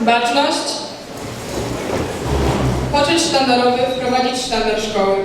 Baczność. Poczet sztandarowy wprowadzić sztandar szkoły.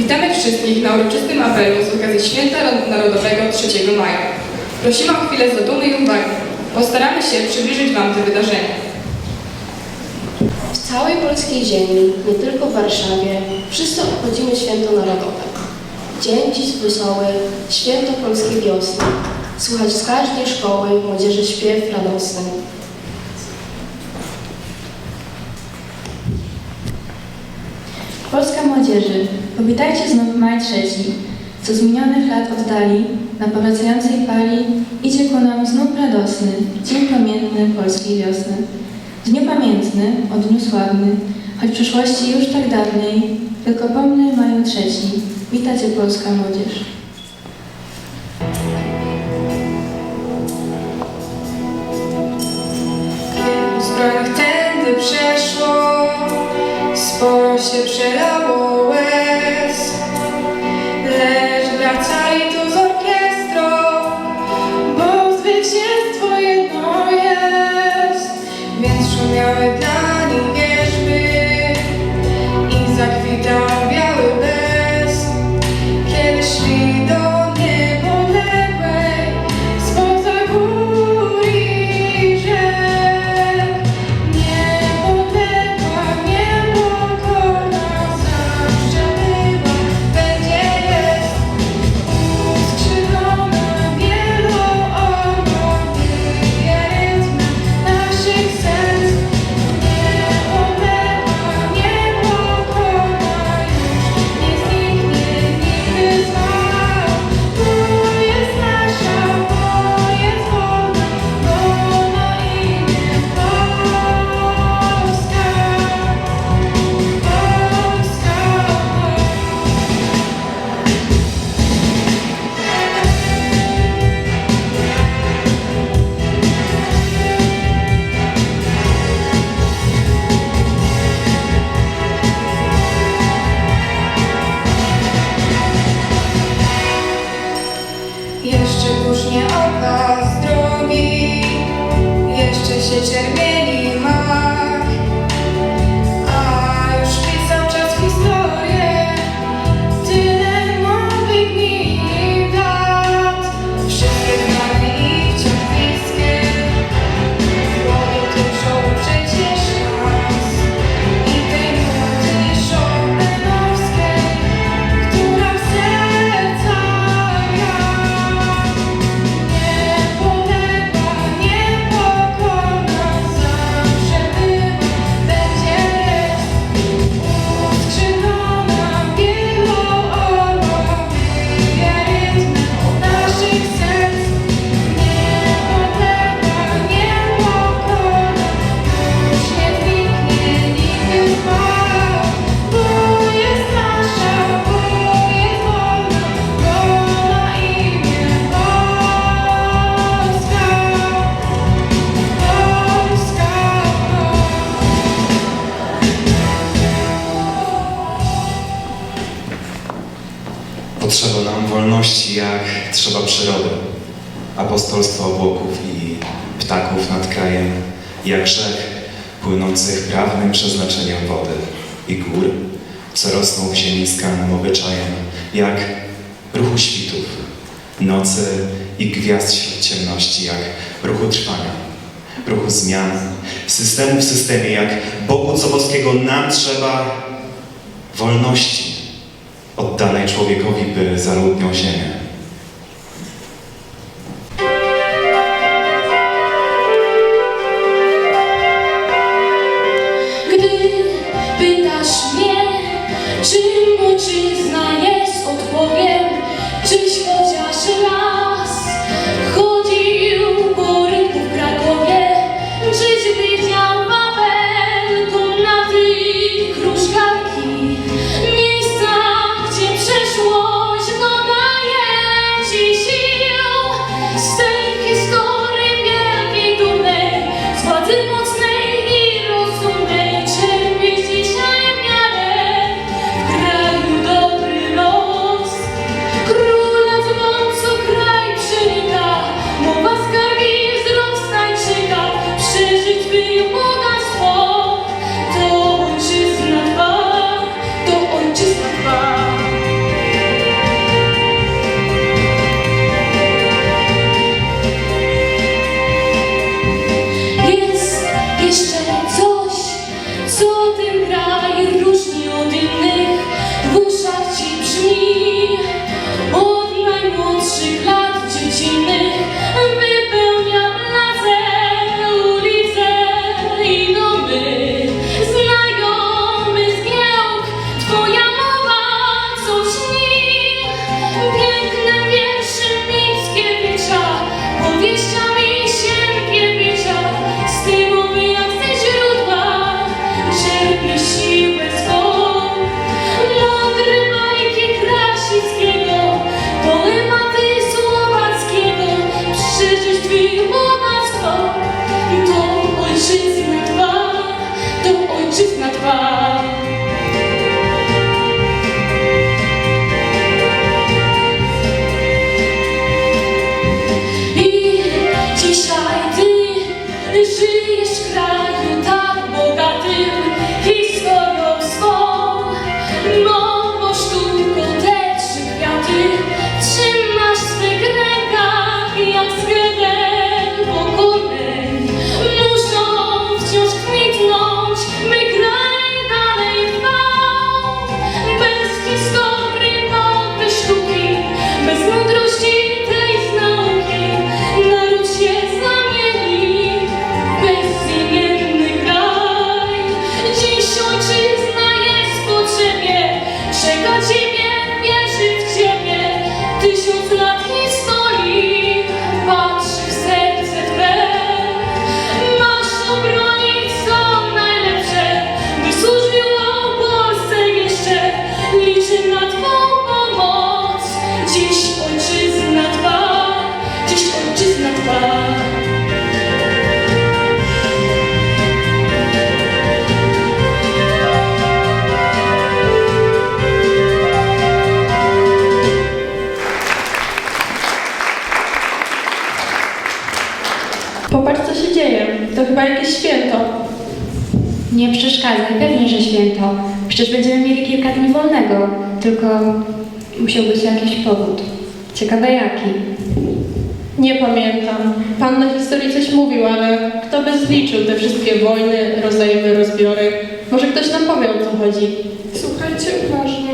Witamy wszystkich na uroczystym apelu z okazji Święta Narodowego 3 maja. Prosimy o chwilę zadumy i uwagi. Postaramy się przybliżyć Wam te wydarzenia. W całej polskiej ziemi, nie tylko w Warszawie, wszyscy obchodzimy święto narodowe. Dzień dziś wesoły, święto polskiej wiosny. Słuchać z każdej szkoły młodzieży śpiew radosny. Młodzieży, powitajcie znów maj trzeci, co z minionych lat oddali, na powracającej fali idzie ku nam znów radosny, dzień pamiętny polskiej wiosny. Dniu pamiętny, o dniu sławny, choć przeszłości już tak dawnej, tylko pomny maju trzeci, wita Cię polska młodzież. Wielu zbrojnych tędy przeszło, sporo się przelało wolności, jak trzeba przyrody. Apostolstwo obłoków i ptaków nad krajem, jak rzek płynących prawnym przeznaczeniem wody i gór, co rosną w ziemi skanym obyczajem, jak ruchu świtów, nocy i gwiazd ciemności, jak ruchu trwania, ruchu zmian, systemu w systemie, jak Bogu co boskiego nam trzeba wolności oddanej człowiekowi, by zaludniał ziemię. Chyba jakieś święto. Nie przeszkadzaj, pewnie, że święto. Przecież będziemy mieli kilka dni wolnego, tylko musiał być jakiś powód. Ciekawe jaki. Nie pamiętam. Pan na historii coś mówił, ale kto by zliczył te wszystkie wojny, rozejmy, rozbiory? Może ktoś nam powie, o co chodzi. Słuchajcie uważnie.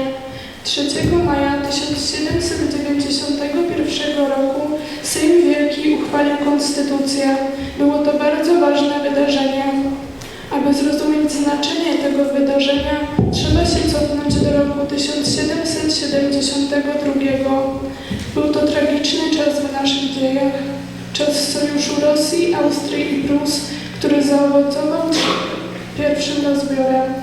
3 maja 1791 roku uchwalił konstytucję. Było to bardzo ważne wydarzenie. Aby zrozumieć znaczenie tego wydarzenia, trzeba się cofnąć do roku 1772. Był to tragiczny czas w naszych dziejach. Czas sojuszu Rosji, Austrii i Prus, który zaowocował pierwszym rozbiorem.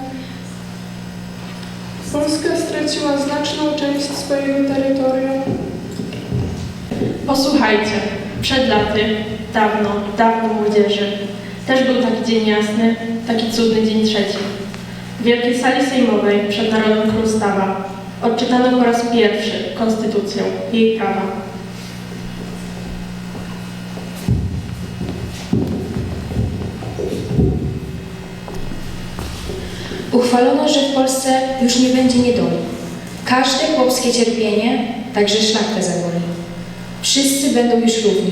Polska straciła znaczną część swojego terytorium. Posłuchajcie, przed laty, dawno, dawno młodzieży, też był taki dzień jasny, taki cudny dzień trzeci. W wielkiej sali sejmowej przed narodem król stawa. odczytano po raz pierwszy konstytucję, jej prawa. Uchwalono, że w Polsce już nie będzie niedoli. Każde chłopskie cierpienie, także szlachtę zaboli. Wszyscy będą już równi.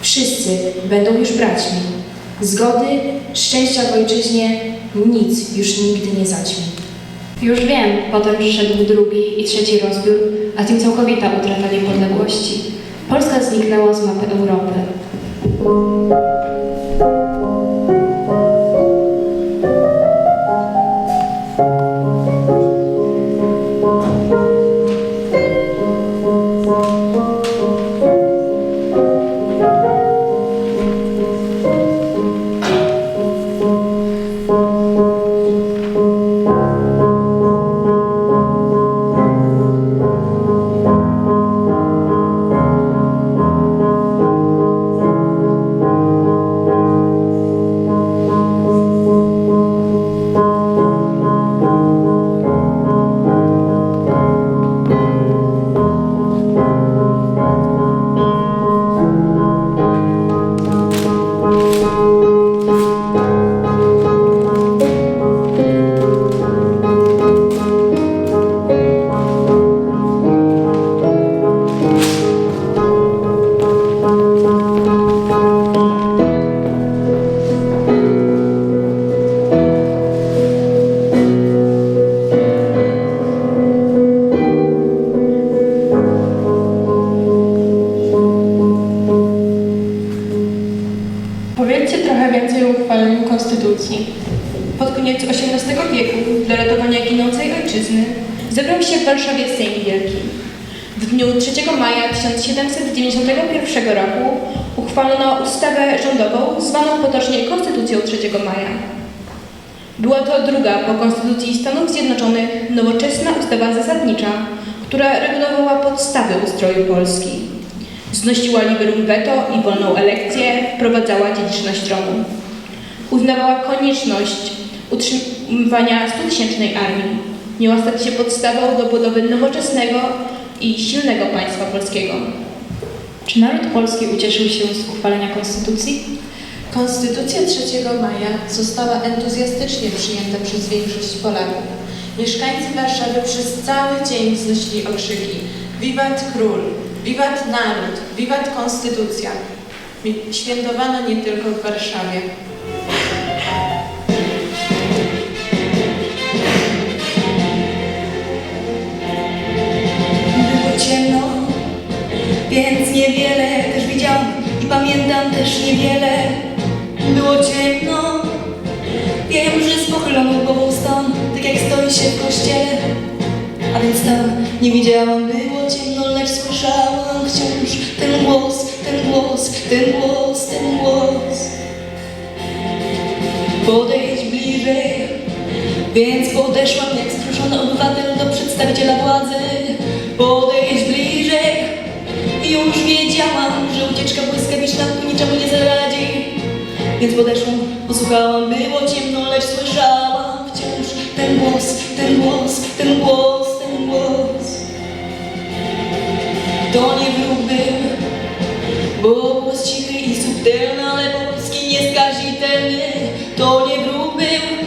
Wszyscy będą już braćmi. Zgody, szczęścia w ojczyźnie, nic już nigdy nie zaćmi. Już wiem, potem przyszedł drugi i trzeci rozbiór, a tym całkowita utrata niepodległości. Polska zniknęła z mapy Europy. Pod koniec XVIII wieku dla ratowania ginącej ojczyzny zebrał się w Warszawie Sejm Wielki. W dniu 3 maja 1791 roku uchwalono ustawę rządową zwaną potocznie Konstytucją 3 maja. Była to druga po Konstytucji Stanów Zjednoczonych nowoczesna ustawa zasadnicza, która regulowała podstawy ustroju Polski. Znosiła liberum veto i wolną elekcję, wprowadzała dziedziczność tronu. Uznawała konieczność utrzymywania stutysięcznej armii. Miała stać się podstawą do budowy nowoczesnego i silnego państwa polskiego. Czy naród polski ucieszył się z uchwalenia konstytucji? Konstytucja 3 maja została entuzjastycznie przyjęta przez większość Polaków. Mieszkańcy Warszawy przez cały dzień wznosili okrzyki Wiwat Król, Wiwat Naród, Wiwat Konstytucja. Świętowano nie tylko w Warszawie. Więc niewiele też widziałam i pamiętam też niewiele. Było ciemno, wiem, że z pochyloną głową stąd, tak jak stoi się w kościele. A więc tam nie widziałam, było ciemno, lecz słyszałam wciąż ten głos, ten głos, ten głos, ten głos. Podejdź bliżej, więc podeszłam jak już wiedziałam, że ucieczka błyskawiczna tu niczemu nie zaradzi. Więc podeszłam, posłuchałam, było ciemno, lecz słyszałam wciąż ten głos, ten głos, ten głos, ten głos. To nie wróg był, bo głos cichy i subtelny, ale polski nieskazitelny. To nie wróg był,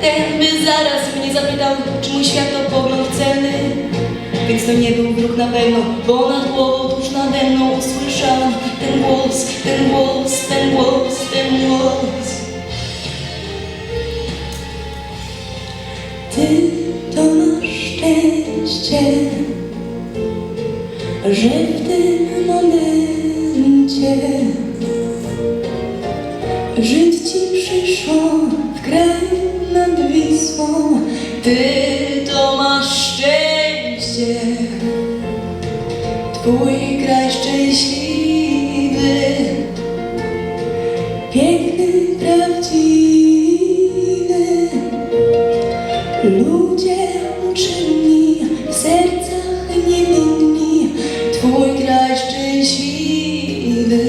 ten by zaraz mnie zapytał, czy mój światopogląd. Więc to nie był wróg na pewno, bo nad głową tuż nade mną usłyszałam ten głos, ten głos, ten głos, ten głos. Ty to masz szczęście, że w tym twój kraj szczęśliwy, piękny, prawdziwy. Ludzie uczynni, w sercach niewinni, twój kraj szczęśliwy.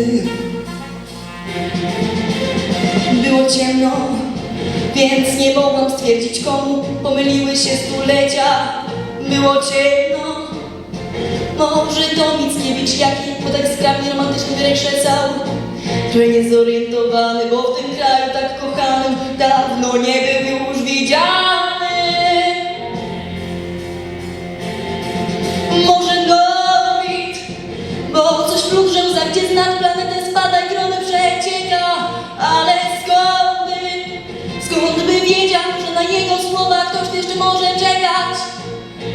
Było ciemno, więc nie mogłam stwierdzić komu pomyliły się stulecia. było ciemno. Może to Mickiewicz jaki, bo tak skrajnie romantycznie wykrzesał. Trochę niezorientowany, bo w tym kraju tak kochanym dawno nie był już widziany.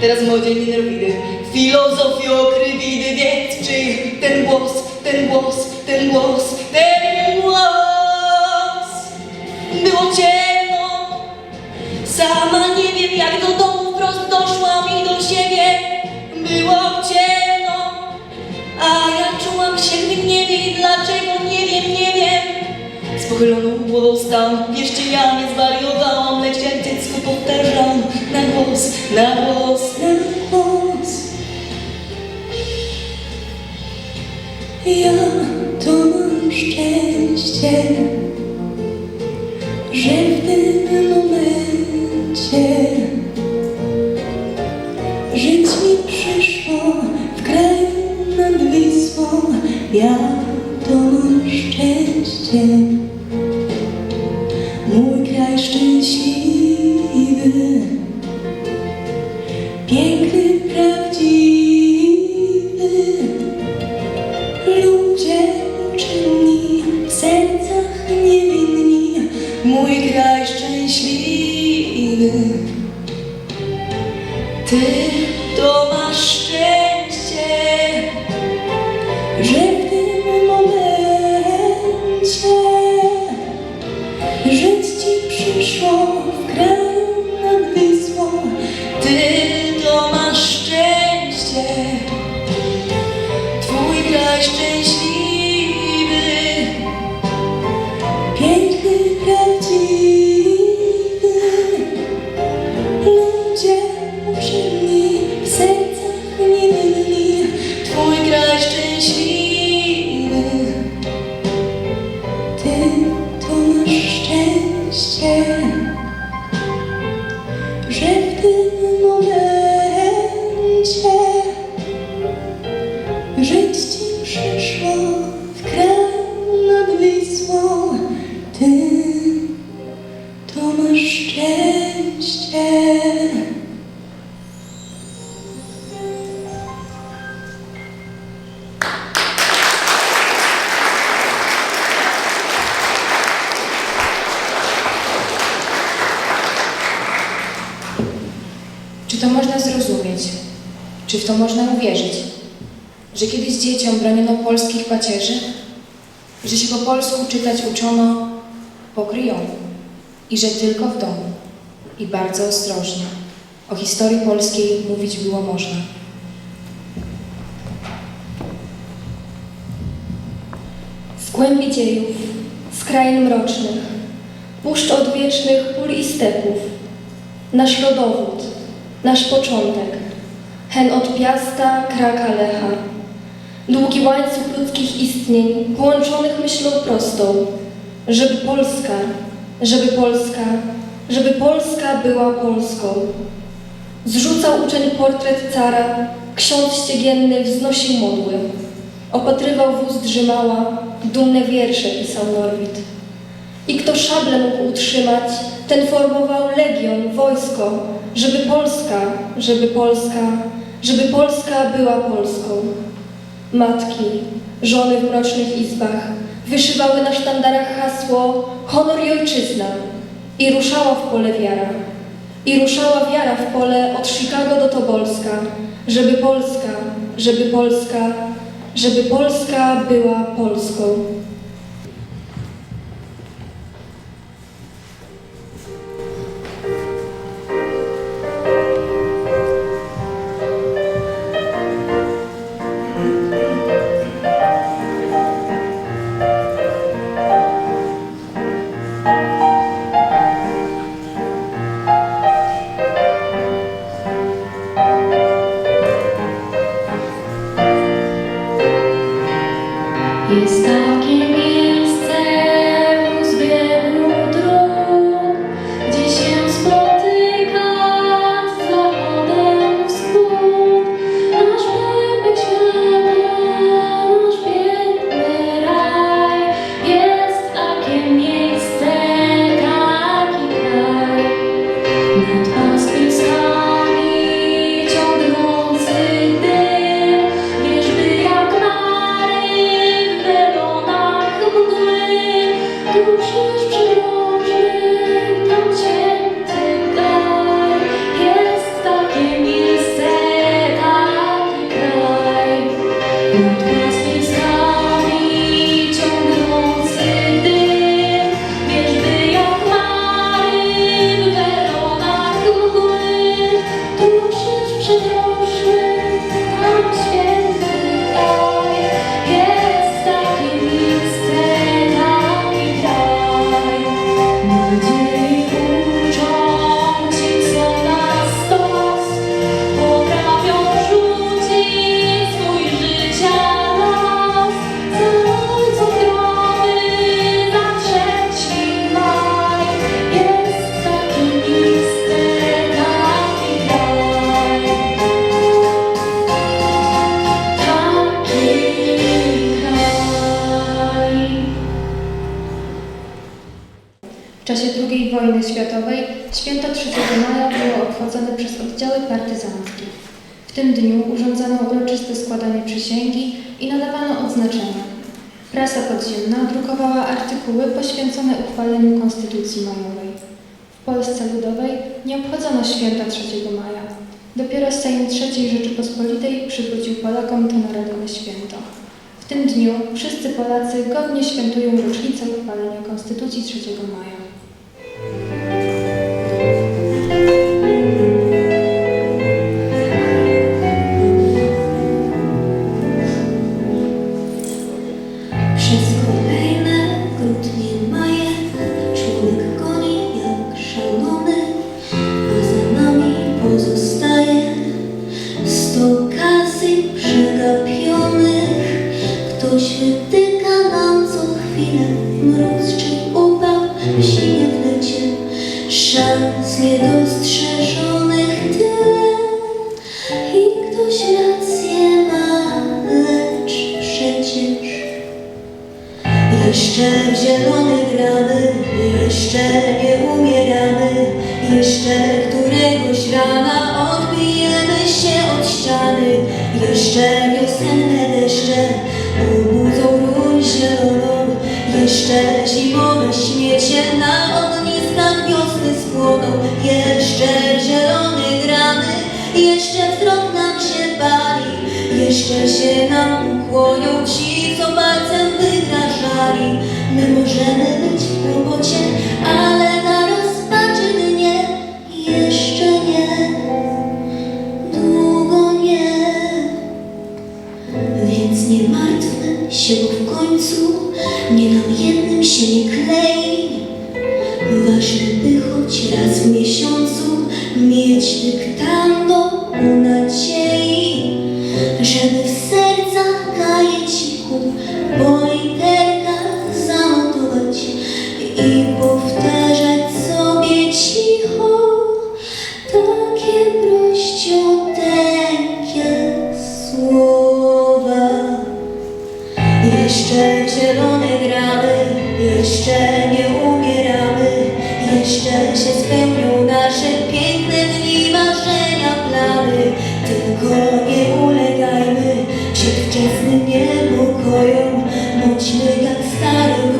Teraz młodzień nerwidy, filozofii okrywidy, więc czy ten głos, ten głos, ten głos, ten głos. Było ciemno. Sama nie wiem jak do pochyloną głową stałam, wierzcie ja nie zwariowałam, lecz jak dziecko powtarzam na głos, na głos, na głos. Ja to mam szczęście, że w tym momencie żyć mi przyszło w kraju nad Wisłą. Ja to mam szczęście, Czy w to można uwierzyć? Że kiedyś dzieciom broniono polskich pacierzy? Że się po polsku czytać uczono po kryjomu? I że tylko w domu i bardzo ostrożnie o historii polskiej mówić było można. Z głębi dziejów, z krain mrocznych, puszcz odwiecznych pól i stepów, nasz rodowód, nasz początek, hen od Piasta, Kraka, Lecha, długi łańcuch ludzkich istnień, połączonych myślą prostą, żeby Polska, żeby Polska, żeby Polska była Polską. Zrzucał uczeń portret cara, ksiądz ściegienny wznosił modły. Opatrywał wóz drzymała, dumne wiersze pisał Norwid. I kto szable mógł utrzymać, ten formował legion, wojsko, żeby Polska, żeby Polska, żeby Polska była Polską. Matki, żony w mrocznych izbach wyszywały na sztandarach hasło honor i ojczyzna i ruszała w pole wiara. I ruszała wiara w pole od Chicago do Tobolska, żeby Polska, żeby Polska, żeby Polska była Polską. está W tym dniu urządzano uroczyste składanie przysięgi i nadawano odznaczenia. Prasa podziemna drukowała artykuły poświęcone uchwaleniu Konstytucji Majowej. W Polsce Ludowej nie obchodzono święta 3 maja. Dopiero Sejm III Rzeczypospolitej przychodził Polakom to narodowe święto. W tym dniu wszyscy Polacy godnie świętują rocznicę uchwalenia Konstytucji 3 maja. ocean chega o Salut.